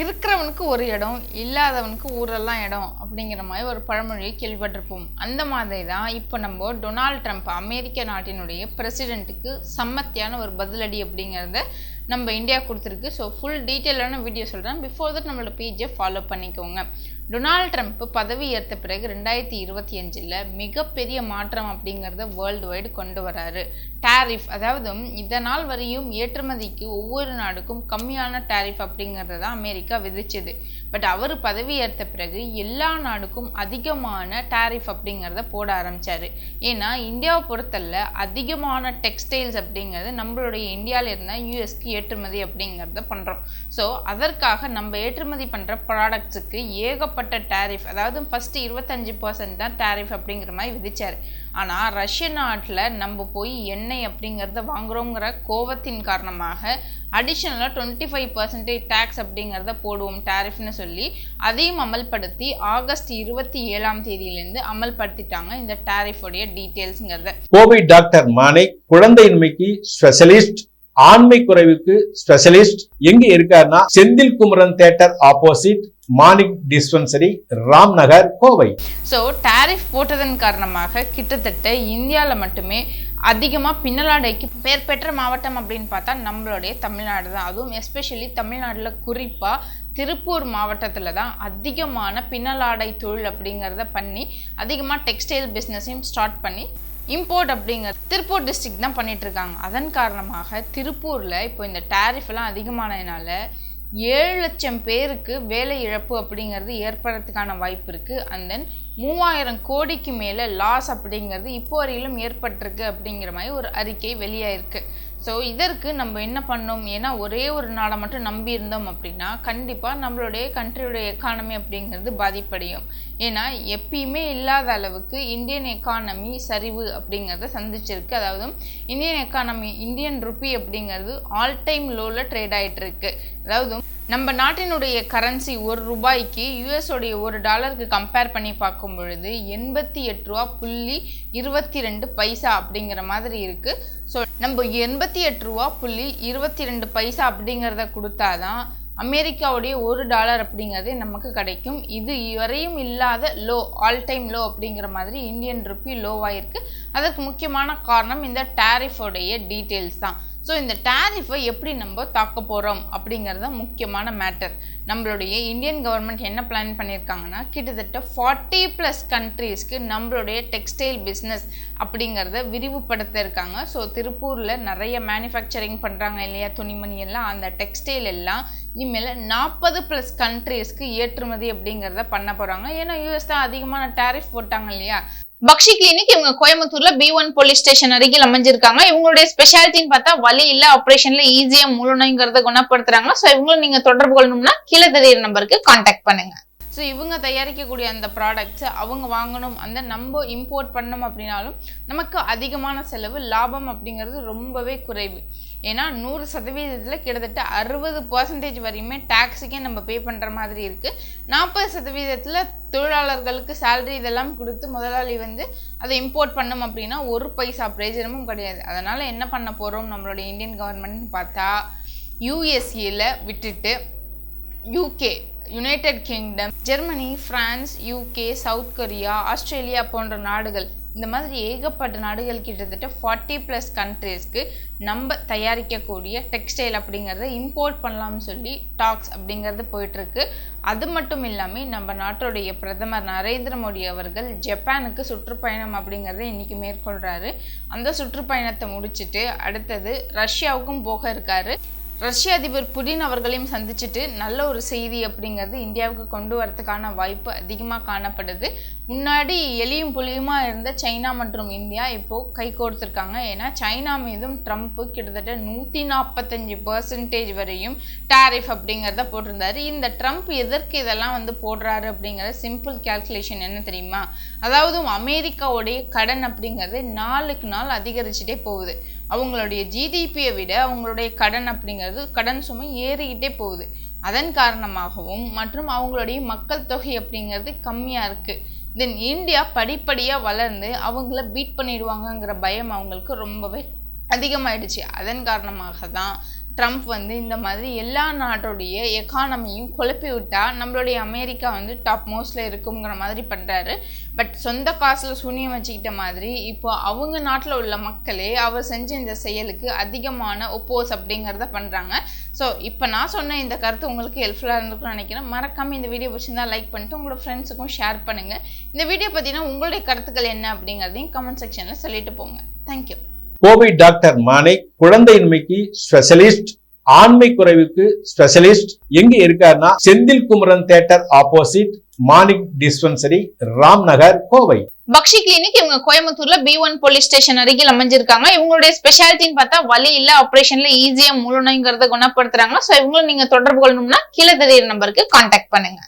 இருக்கிறவனுக்கு ஒரு இடம் இல்லாதவனுக்கு ஊரெல்லாம் இடம் அப்படிங்கிற மாதிரி ஒரு பழமொழியை கேள்விப்பட்டிருப்போம். அந்த மாதிரி தான் இப்போ நம்ம டொனால்ட் ட்ரம்ப் அமெரிக்க நாட்டினுடைய பிரசிடெண்ட்டுக்கு சம்மத்தியான ஒரு பதிலடி அப்படிங்கிறத நம்ம இந்தியா கொடுத்துருக்கு. ஸோ ஃபுல் டீட்டெயிலான வீடியோ சொல்கிறேன் பிஃபோர் தட் நம்மளோட பேஜை ஃபாலோ பண்ணிக்கோங்க. டொனால்ட் ட்ரம்ப் பதவி ஏற்ற பிறகு ரெண்டாயிரத்தி இருபத்தி அஞ்சில் மிகப்பெரிய மாற்றம் அப்படிங்கிறத வேர்ல்டு வைடு கொண்டு வராரு. டாரிஃப் அதாவது இதனால் வரையும் ஏற்றுமதிக்கு ஒவ்வொரு நாடுக்கும் கம்மியான டாரிஃப் அப்படிங்கிறத தான் அமெரிக்கா விதிச்சது. பட் அவர் பதவி ஏற்ற பிறகு எல்லா நாடுக்கும் அதிகமான டாரிஃப் அப்படிங்கிறத போட ஆரம்பித்தார் ஏன்னா இந்தியாவை பொறுத்தல அதிகமான டெக்ஸ்டைல்ஸ் அப்படிங்கிறது நம்மளுடைய இந்தியாவில் இருந்தால் யூஎஸ்க்கு ஏற்றுமதி அப்படிங்கிறத பண்ணுறோம் ஸோ அதற்காக நம்ம ஏற்றுமதி பண்ணுற ப்ராடக்ட்ஸுக்கு ஏகப்பட்ட டேரிஃப் அதாவது ஃபஸ்ட்டு இருபத்தஞ்சி பர்சன்ட் தான் டாரிஃப் அப்படிங்கிற மாதிரி விதித்தார் ஆனால் ரஷ்ய நாட்டில் நம்ம போய் எண்ணெய் அப்படிங்கிறத வாங்குகிறோங்கிற கோவத்தின் காரணமாக அடிஷ்னலாக டுவெண்ட்டி ஃபைவ் பர்சன்டேஜ் டேக்ஸ் அப்படிங்கிறத போடுவோம் டேரிஃப்னு சொல்லி அதையும் அமல்படுத்தி ஆகஸ்ட் இருபத்தி ஏழாம் தேதியிலேருந்து அமல்படுத்திட்டாங்க இந்த டாரிஃபோடைய டீட்டெயில்ஸுங்கிறத கோவை டாக்டர் மானை குழந்தையின்மைக்கு ஸ்பெஷலிஸ்ட் ஆண்மை குறைவுக்கு ஸ்பெஷலிஸ்ட் எங்க இருக்காருன்னா Senthil Kumaran theatre opposite Manik dispensary Ram Nagar Kovai. So tariff போட்டதன் காரணமாக கிட்டத்தட்ட இந்தியாவில் மட்டுமே அதிகமாக பின்னலாடைக்கு பேர் பெற்ற மாவட்டம் அப்படின்னு பார்த்தா நம்மளுடைய தமிழ்நாடு தான். அதுவும் எஸ்பெஷலி தமிழ்நாட்டில் குறிப்பாக திருப்பூர் மாவட்டத்தில் தான் அதிகமான பின்னலாடை தொழில் அப்படிங்கிறத பண்ணி அதிகமாக டெக்ஸ்டைல் பிஸ்னஸையும் ஸ்டார்ட் பண்ணி இம்போர்ட் அப்படிங்கிற திருப்பூர் டிஸ்ட்ரிக்ட் தான் பண்ணிட்டு இருக்காங்க அதன் காரணமாக திருப்பூரில் இப்போ இந்த டேரிஃப் எல்லாம் அதிகமானதுனால ஏழு லட்சம் பேருக்கு வேலை இழப்பு அப்படிங்கிறது ஏற்படுறதுக்கான வாய்ப்பு இருக்குது அண்ட் தென் மூவாயிரம் கோடிக்கு மேலே லாஸ் அப்படிங்கிறது இப்போ வரையிலும் ஏற்பட்டிருக்கு அப்படிங்கிற மாதிரி ஒரு அறிக்கை வெளியாயிருக்கு. ஸோ இதற்கு நம்ம என்ன பண்ணோம்? ஏன்னா ஒரே ஒரு நாளை மட்டும் நம்பி இருந்தோம் அப்படின்னா கண்டிப்பாக நம்மளுடைய கண்ட்ரியோடைய எக்கானமி அப்படிங்கிறது பாதிப்படையும். ஏன்னா எப்பயுமே இல்லாத அளவுக்கு இந்தியன் எக்கானமி சரிவு அப்படிங்கிறத சந்திச்சிருக்கு. அதாவது இந்தியன் எக்கானமி இந்தியன் ருப்பி அப்படிங்கிறது ஆல் டைம் லோவில் ட்ரேட் ஆகிட்டு இருக்கு அதாவது நம்ம நாட்டினுடைய கரன்சி ஒரு ரூபாய்க்கு யூஎஸோடைய ஒரு டாலருக்கு கம்பேர் பண்ணி பார்க்கும் பொழுது எண்பத்தி எட்டு ரூபா புள்ளி இருபத்தி ரெண்டு பைசா அப்படிங்கிற மாதிரி இருக்குது ஸோ நம்ம எண்பத்தி எட்டு ரூபா புள்ளி இருபத்தி ரெண்டு பைசா அப்படிங்கிறத கொடுத்தாதான் அமெரிக்காவுடைய ஒரு டாலர் அப்படிங்கிறது நமக்கு கிடைக்கும். இது வரையும் இல்லாத லோ ஆல் டைம் லோ அப்படிங்கிற மாதிரி இந்தியன் ருப்பி லோவாயிருக்கு அதற்கு முக்கியமான காரணம் இந்த டேரிஃபோடைய டீட்டெயில்ஸ் தான். ஸோ இந்த டேரிஃபை எப்படி நம்ம தாக்க போகிறோம் அப்படிங்கிறது முக்கியமான மேட்டர் நம்மளுடைய இந்தியன் கவர்மெண்ட் என்ன பிளான் பண்ணியிருக்காங்கன்னா கிட்டத்தட்ட ஃபார்ட்டி ப்ளஸ் கண்ட்ரீஸ்க்கு நம்மளுடைய டெக்ஸ்டைல் பிஸ்னஸ் அப்படிங்கிறத விரிவுபடுத்த இருக்காங்க ஸோ திருப்பூரில் நிறைய மேனுஃபேக்சரிங் பண்ணுறாங்க இல்லையா துணிமணி எல்லாம். அந்த டெக்ஸ்டைல் எல்லாம் இனிமேல் நாற்பது ப்ளஸ் கண்ட்ரீஸ்க்கு ஏற்றுமதி அப்படிங்கிறத பண்ண போகிறாங்க ஏன்னா யூஎஸ் தான் அதிகமான டேரிஃப் போட்டாங்க இல்லையா? பக்ஷி கிளினிக் இவங்க கோயம்புத்தூர்ல பி ஒன் போலீஸ் ஸ்டேஷன் அருகில் அமைஞ்சிருக்காங்க. இவங்களுடைய ஸ்பெஷாலிட்டின்னு பார்த்தா வலி இல்ல ஆப்ரேஷன்ல ஈஸியா முழுநோய்ங்கிறத குணப்படுத்துறாங்க. ஸோ இவங்களும் நீங்க தொடர்பு கொள்ளணும்னா கீழே தெரியுற நம்பருக்கு கான்டாக்ட் பண்ணுங்க. ஸோ இவங்க தயாரிக்கக்கூடிய அந்த ப்ராடக்ட்ஸ் அவங்க வாங்கணும் அந்த நம்ம இம்போர்ட் பண்ணோம் அப்படின்னாலும் நமக்கு அதிகமான செலவு லாபம் அப்படிங்கிறது ரொம்பவே குறைவு. ஏன்னா நூறு சதவீதத்தில் கிட்டத்தட்ட அறுபது பர்சன்டேஜ் வரையுமே டேக்ஸுக்கே நம்ம பே பண்ணுற மாதிரி இருக்குது நாற்பது சதவீதத்தில் தொழிலாளர்களுக்கு சேலரி இதெல்லாம் கொடுத்து முதலாளி வந்து அதை இம்போர்ட் பண்ணோம் அப்படின்னா ஒரு பைசா பிரயோஜனமும் கிடையாது. அதனால் என்ன பண்ண போகிறோம் நம்மளுடைய இந்தியன் கவர்மெண்ட்னு பார்த்தா யூஎஸ்ஏல விட்டுட்டு UK United Kingdom Germany France UK South Korea Australia போன்ற நாடுகள். இந்த மாதிரி ஏகப்பட்ட நாடுகள் கிட்டத்தட்ட ஃபார்ட்டி ப்ளஸ் கண்ட்ரீஸ்க்கு நம்ம தயாரிக்கக்கூடிய டெக்ஸ்டைல் அப்படிங்கிறத இம்போர்ட் பண்ணலாம்னு சொல்லி டாக்ஸ் அப்படிங்கிறது போயிட்டுருக்கு. அது மட்டும் இல்லாமல் நம்ம நாட்டுடைய பிரதமர் நரேந்திர மோடி அவர்கள் ஜப்பானுக்கு சுற்றுப்பயணம் அப்படிங்கிறத இன்றைக்கி மேற்கொள்கிறாரு அந்த சுற்றுப்பயணத்தை முடிச்சுட்டு அடுத்தது ரஷ்யாவுக்கும் போக இருக்காரு. ரஷ்ய அதிபர் புடின் அவர்களையும் சந்திச்சுட்டு நல்ல ஒரு செய்தி அப்படிங்கிறது இந்தியாவுக்கு கொண்டு வரதுக்கான வாய்ப்பு அதிகமாக காணப்படுது. முன்னாடி எலியும் புலியுமா இருந்த சைனா மற்றும் இந்தியா இப்போ கை கோர்த்துருக்காங்க. ஏன்னா சைனா மீதும் ட்ரம்ப்பு கிட்டத்தட்ட நூற்றி நாற்பத்தஞ்சு பர்சன்டேஜ் வரையும் டாரிஃப் அப்படிங்கிறத போட்டிருந்தாரு. இந்த ட்ரம்ப் எதற்கு இதெல்லாம் வந்து போடுறாரு அப்படிங்கிற சிம்பிள் கால்குலேஷன் என்ன தெரியுமா? அதாவது அமெரிக்காவுடைய கடன் அப்படிங்கிறது நாளுக்கு நாள் அதிகரிச்சுட்டே போகுது. அவங்களுடைய ஜிடிபியை விட அவங்களுடைய கடன் அப்படிங்கிறது கடன் சுமை ஏறிக்கிட்டே போகுது. அதன் காரணமாகவும் மற்றும் அவங்களுடைய மக்கள் தொகை அப்படிங்கிறது கம்மியாக இருக்குது தென் இந்தியா படிப்படியாக வளர்ந்து அவங்கள பீட் பண்ணிடுவாங்கங்கிற பயம் அவங்களுக்கு ரொம்பவே அதிகமாயிடுச்சு. அதன் காரணமாக தான் ட்ரம்ப் வந்து இந்த மாதிரி எல்லா நாட்டோடைய எக்கானமியும் குழப்பி விட்டா நம்மளுடைய அமெரிக்கா வந்து டாப் மோஸ்ட்ல இருக்குங்கிற மாதிரி பண்ணுறாரு பட் சொந்த காசில் சூனியம் வச்சுக்கிட்ட மாதிரி இப்போ அவங்க நாட்டில் உள்ள மக்களே அவர் செஞ்ச இந்த செயலுக்கு அதிகமான ஒப்போஸ் அப்படிங்கிறத பண்ணுறாங்க ஸோ இப்போ நான் சொன்ன இந்த கருத்து உங்களுக்கு ஹெல்ப்ஃபுல்லாக இருந்திருக்கும்னு நினைக்கிறேன். மறக்காம இந்த வீடியோ பிடிச்சிருந்தா லைக் பண்ணிட்டு உங்களோட ஃப்ரெண்ட்ஸுக்கும் ஷேர் பண்ணுங்க. இந்த வீடியோ பார்த்தீங்கன்னா உங்களுடைய கருத்துக்கள் என்ன அப்படிங்கிறதையும் கமெண்ட் செக்ஷனில் சொல்லிட்டு போங்க. Thank you Kovai doctor Manik குழந்தையின்மைக்கு specialist ஆண்மை குறைவுக்கு ஸ்பெஷலிஸ்ட் எங்க இருக்காருன்னா Senthil Kumaran theatre opposite Manik dispensary Ram Nagar Kovai. Bakshi clinic இவங்க கோயம்புத்தூர்ல பி ஒன் போலீஸ் ஸ்டேஷன் அருகில் அமைஞ்சிருக்காங்க. இவங்களுடைய ஸ்பெஷாலிட்டின்னு பார்த்தா வலி இல்ல ஆபரேஷன்ல ஈஸியா முழுநோய்ங்கிறத குணப்படுத்துறாங்க சோ இவங்களும் நீங்க தொடர்பு கொள்ளணும்னா கீழே தெரியுற நம்பருக்கு கான்டாக்ட் பண்ணுங்க.